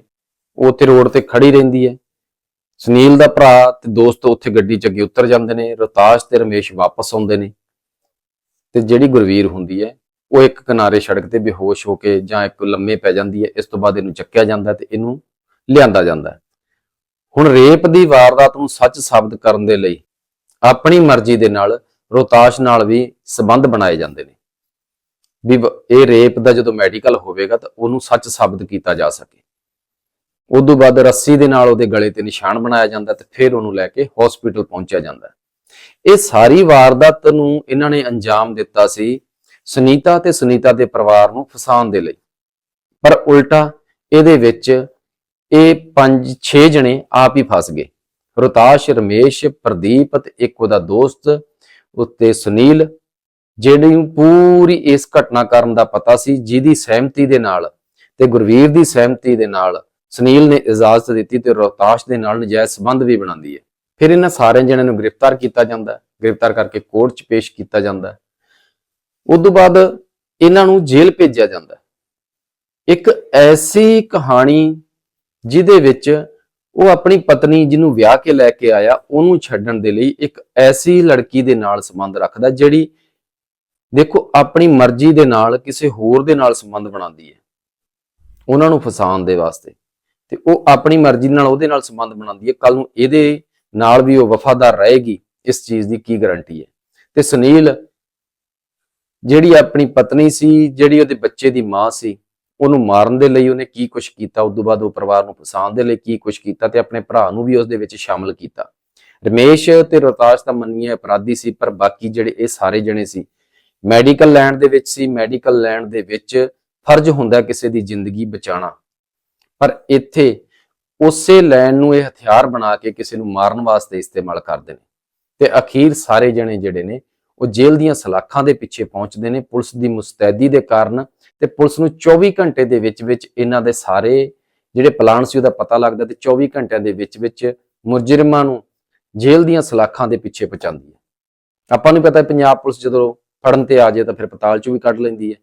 [SPEAKER 1] ਉਹ ਉੱਥੇ ਰੋਡ ਤੇ ਖੜੀ ਰਹਿੰਦੀ ਹੈ। ਸੁਨੀਲ ਦਾ ਭਰਾ ਤੇ ਦੋਸਤ ਉੱਥੇ ਗੱਡੀ 'ਚ ਅੱਗੇ ਉਤਰ ਜਾਂਦੇ ਨੇ, ਰਤਾਸ਼ ਤੇ ਰਮੇਸ਼ ਵਾਪਸ ਆਉਂਦੇ ਨੇ। ਤੇ ਜਿਹੜੀ ਗੁਰਵੀਰ ਹੁੰਦੀ ਹੈ, ਉਹ ਇੱਕ ਕਿਨਾਰੇ ਸੜਕ ਤੇ ਬੇਹੋਸ਼ ਹੋ ਕੇ ਜਾਂ ਇੱਕ ਲੰਮੇ ਪੈ ਜਾਂਦੀ ਹੈ, ਇਸ ਤੋਂ ਬਾਅਦ ਇਹਨੂੰ ਚੱਕਿਆ ਜਾਂਦਾ ਤੇ ਇਹਨੂੰ ਲਿਆਂਦਾ ਜਾਂਦਾ ਹੁਣ ਰੇਪ ਦੀ ਵਾਰਦਾਤ ਨੂੰ ਸੱਚ ਸਾਬਤ ਕਰਨ ਦੇ ਲਈ ਆਪਣੀ ਮਰਜ਼ੀ ਦੇ ਨਾਲ ਰੋਤਾਸ਼ ਨਾਲ ਵੀ ਸਬੰਧ ਬਣਾਏ ਜਾਂਦੇ ਨੇ। ਵੀ ਇਹ ਰੇਪ ਦਾ ਜਦੋਂ ਮੈਡੀਕਲ ਹੋਵੇਗਾ ਤਾਂ ਉਹਨੂੰ ਸੱਚ ਸਾਬਤ ਕੀਤਾ ਜਾ ਸਕੇ। ਉਦੋਂ ਬਾਅਦ ਰੱਸੀ ਦੇ ਨਾਲ ਉਹਦੇ ਗਲੇ ਤੇ ਨਿਸ਼ਾਨ ਬਣਾਇਆ ਜਾਂਦਾ ਤੇ ਫਿਰ ਉਹਨੂੰ ਲੈ ਕੇ ਹਸਪੀਟਲ ਪਹੁੰਚਿਆ ਜਾਂਦਾ ਇਹ ਸਾਰੀ ਵਾਰਦਾਤ ਨੂੰ ਇਹਨਾਂ ਨੇ ਅੰਜਾਮ ਦਿੱਤਾ ਸੀ ਸੁਨੀਤਾ ਤੇ ਸੁਨੀਤਾ ਦੇ ਪਰਿਵਾਰ ਨੂੰ ਫਸਾਉਣ ਦੇ ਲਈ। ਪਰ ਉਲਟਾ ਇਹਦੇ ਵਿੱਚ ਇਹ 5-6 ਜਣੇ ਆਪ ਹੀ ਫਸ ਗਏ। ਰੋਤਾਸ਼, ਰਮੇਸ਼, ਪ੍ਰਦੀਪ ਤੇ ਇੱਕ ਉਹਦਾ ਦੋਸਤ ਉੱਤੇ ਸੁਨੀਲ ਜਿਹੜੀ ਪੂਰੀ ਇਸ ਘਟਨਾਕ੍ਰਮ ਦਾ ਪਤਾ ਸੀ, ਜਿਹਦੀ ਸਹਿਮਤੀ ਦੇ ਨਾਲ ਤੇ ਗੁਰਵੀਰ ਦੀ ਸਹਿਮਤੀ ਦੇ ਨਾਲ ਸੁਨੀਲ ਨੇ ਇਜਾਜ਼ਤ ਦਿੱਤੀ ਤੇ ਰੋਹਤਾਸ਼ ਦੇ ਨਾਲ ਨਜਾਇਜ਼ ਸੰਬੰਧ ਵੀ ਬਣਾਉਂਦੀ ਹੈ। ਫਿਰ ਇਹਨਾਂ ਸਾਰੇ ਜਣਿਆਂ ਨੂੰ ਗ੍ਰਿਫਤਾਰ ਕੀਤਾ ਜਾਂਦਾ ਗ੍ਰਿਫਤਾਰ ਕਰਕੇ ਕੋਰਟ 'ਚ ਪੇਸ਼ ਕੀਤਾ ਜਾਂਦਾ ਹੈ। ਉਸ ਤੋਂ ਬਾਅਦ ਇਹਨਾਂ ਨੂੰ ਜੇਲ੍ਹ ਭੇਜਿਆ ਜਾਂਦਾ ਇੱਕ ਐਸੀ ਕਹਾਣੀ ਜਿਹਦੇ ਵਿੱਚ ਉਹ ਆਪਣੀ ਪਤਨੀ ਜਿਹਨੂੰ ਵਿਆਹ ਕੇ ਲੈ ਕੇ ਆਇਆ, ਉਹਨੂੰ ਛੱਡਣ ਦੇ ਲਈ ਇੱਕ ਐਸੀ ਲੜਕੀ ਦੇ ਨਾਲ ਸੰਬੰਧ ਰੱਖਦਾ ਜਿਹੜੀ ਦੇਖੋ, ਆਪਣੀ ਮਰਜ਼ੀ ਦੇ ਨਾਲ ਕਿਸੇ ਹੋਰ ਦੇ ਨਾਲ ਸੰਬੰਧ ਬਣਾਉਂਦੀ ਹੈ। ਉਹਨਾਂ ਨੂੰ ਫਸਾਉਣ ਦੇ ਵਾਸਤੇ। ਤੇ ਉਹ ਆਪਣੀ ਮਰਜ਼ੀ ਨਾਲ ਉਹਦੇ ਨਾਲ ਸੰਬੰਧ ਬਣਾਉਂਦੀ ਹੈ। ਕੱਲ ਨੂੰ ਇਹਦੇ ਨਾਲ ਵੀ ਉਹ ਵਫਾਦਾਰ ਰਹੇਗੀ, ਇਸ ਚੀਜ਼ ਦੀ ਕੀ ਗਾਰੰਟੀ ਹੈ। ਤੇ ਸੁਨੀਲ ਜਿਹੜੀ ਆਪਣੀ ਪਤਨੀ ਸੀ, ਜਿਹੜੀ ਉਹਦੇ ਬੱਚੇ ਦੀ ਮਾਂ ਸੀ ਉਹਨੂੰ ਮਾਰਨ ਦੇ ਲਈ ਉਹਨੇ ਕੀ ਕੁਛ ਕੀਤਾ, ਉਸ ਤੋਂ ਬਾਅਦ ਉਹ ਪਰਿਵਾਰ ਨੂੰ ਫਸਾਉਣ ਦੇ ਲਈ ਕੀ ਕੁਛ ਕੀਤਾ ਤੇ ਆਪਣੇ ਭਰਾ ਨੂੰ ਵੀ ਉਸ ਦੇ ਵਿੱਚ ਸ਼ਾਮਲ ਕੀਤਾ। ਰਮੇਸ਼ ਤੇ ਰਤਾਸ਼ ਤਾਂ ਮੰਨੀਏ ਅਪਰਾਧੀ ਸੀ, ਪਰ ਬਾਕੀ ਜਿਹੜੇ ਇਹ ਸਾਰੇ ਜਣੇ ਸੀ, ਮੈਡੀਕਲ ਲੈਣ ਦੇ ਵਿੱਚ ਸੀ, ਮੈਡੀਕਲ ਲੈਣ ਦੇ ਵਿੱਚ ਫਰਜ਼ ਹੁੰਦਾ ਕਿਸੇ ਦੀ ਜ਼ਿੰਦਗੀ ਬਚਾਉਣਾ। ਪਰ ਇੱਥੇ ਉਸੇ ਲੈਣ ਨੂੰ ਇਹ ਹਥਿਆਰ ਬਣਾ ਕੇ ਕਿਸੇ ਨੂੰ ਮਾਰਨ ਵਾਸਤੇ ਇਸਤੇਮਾਲ ਕਰਦੇ ਨੇ। ਤੇ ਅਖੀਰ ਸਾਰੇ ਜਣੇ ਜਿਹੜੇ ਨੇ, ਉਹ ਜੇਲ੍ਹ ਦੀਆਂ ਸਲਾਖਾਂ ਦੇ ਪਿੱਛੇ ਪਹੁੰਚਦੇ ਨੇ, ਪੁਲਿਸ ਦੀ ਮੁਸਤੈਦੀ ਦੇ ਕਾਰਨ ਤੇ ਪੁਲਿਸ ਨੂੰ 24 ਘੰਟੇ ਦੇ ਵਿੱਚ ਵਿੱਚ ਇਹਨਾਂ ਦੇ ਸਾਰੇ ਜਿਹੜੇ ਪਲਾਨ ਸੀ ਉਹਦਾ ਪਤਾ ਲੱਗਦਾ ਤੇ 24 ਘੰਟਿਆਂ ਦੇ ਵਿੱਚ ਵਿੱਚ ਮੁਜਰਮਾਂ ਨੂੰ ਜੇਲ੍ਹ ਦੀਆਂ ਸਲਾਖਾਂ ਦੇ ਪਿੱਛੇ ਪਹੁੰਚਾਉਂਦੀ ਹੈ। ਆਪਾਂ ਨੂੰ ਪਤਾ ਹੈ ਪੰਜਾਬ ਪੁਲਿਸ ਜਦੋਂ ਫੜਨ ਤੇ ਆ ਜਾਏ ਤਾਂ ਫਿਰ ਪਤਾਲ ਚੋਂ ਵੀ ਕੱਢ ਲੈਂਦੀ ਹੈ।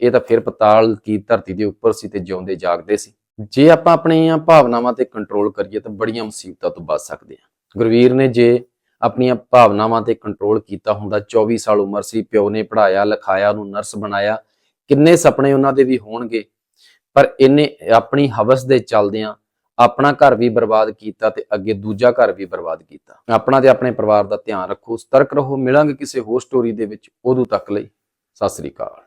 [SPEAKER 1] ਇਹ ਤਾਂ ਫਿਰ ਪਤਾਲ ਕੀ ਧਰਤੀ ਦੇ ਉੱਪਰ ਸੀ ਤੇ ਜਿਉਂਦੇ ਜਾਗਦੇ ਸੀ। ਜੇ ਆਪਾਂ ਆਪਣੀਆਂ ਭਾਵਨਾਵਾਂ ਤੇ ਕੰਟਰੋਲ ਕਰੀਏ ਤਾਂ ਬੜੀਆਂ ਮੁਸੀਬਤਾਂ ਤੋਂ ਬਚ ਸਕਦੇ ਹਾਂ। ਗੁਰਵੀਰ ਨੇ ਜੇ ਆਪਣੀਆਂ ਭਾਵਨਾਵਾਂ ਤੇ ਕੰਟਰੋਲ ਕੀਤਾ ਹੁੰਦਾ 24 ਸਾਲ ਉਮਰ ਸੀ, ਪਿਓ ਨੇ ਪੜਾਇਆ ਲਿਖਾਇਆ, ਉਹਨੂੰ ਨਰਸ ਬਣਾਇਆ ਕਿੰਨੇ ਸੁਪਨੇ ਉਹਨਾਂ ਦੇ ਵੀ ਹੋਣਗੇ। ਪਰ ਇਹਨੇ ਆਪਣੀ ਹਵਸ ਦੇ ਚੱਲਦਿਆਂ ਆਪਣਾ ਘਰ ਵੀ ਬਰਬਾਦ ਕੀਤਾ ਤੇ ਅੱਗੇ ਦੂਜਾ ਘਰ ਵੀ ਬਰਬਾਦ ਕੀਤਾ। ਆਪਣਾ ਤੇ ਆਪਣੇ ਪਰਿਵਾਰ ਦਾ ਧਿਆਨ ਰੱਖੋ, ਸਤਰਕ ਰਹੋ, ਮਿਲਾਂਗੇ ਕਿਸੇ ਹੋਰ ਸਟੋਰੀ ਦੇ ਵਿੱਚ। ਉਦੋਂ ਤੱਕ ਲਈ, ਸਤਿ ਸ੍ਰੀ ਅਕਾਲ।